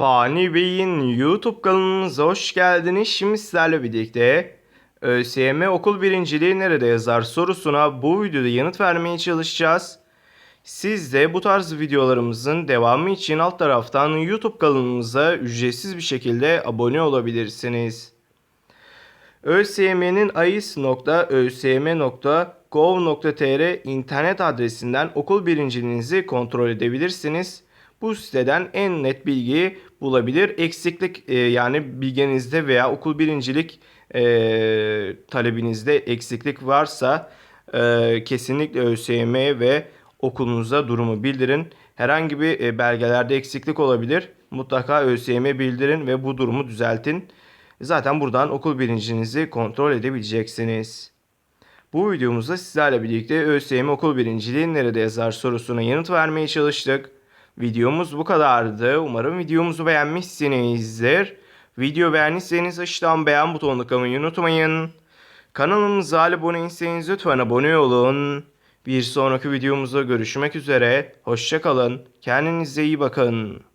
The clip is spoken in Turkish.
Fani Bey'in YouTube kanalımıza hoş geldiniz. Şimdi sizlerle birlikte ÖSYM okul birinciliği nerede yazar sorusuna bu videoda yanıt vermeye çalışacağız. Siz de bu tarz videolarımızın devamı için alt taraftan YouTube kanalımıza ücretsiz bir şekilde abone olabilirsiniz. ÖSYM'nin ais.ösym.gov.tr internet adresinden okul birinciliğinizi kontrol edebilirsiniz. Bu siteden en net bilgiyi bulabilir. Eksiklik e, yani bilginizde veya okul birincilik e, talebinizde eksiklik varsa e, kesinlikle ÖSYM ve okulunuza durumu bildirin. Herhangi bir e, belgelerde eksiklik olabilir. Mutlaka ÖSYM bildirin ve bu durumu düzeltin. Zaten buradan okul birincinizi kontrol edebileceksiniz. Bu videomuzda sizlerle birlikte ÖSYM okul birinciliği nerede yazar sorusuna yanıt vermeye çalıştık. Videomuz bu kadardı. Umarım videomuzu beğenmişsinizdir. Video beğendiyseniz aşağıdan beğen butonuna tıklamayı unutmayın. Kanalımıza abone değilseniz lütfen abone olun. Bir sonraki videomuzda görüşmek üzere. Hoşçakalın. Kendinize iyi bakın.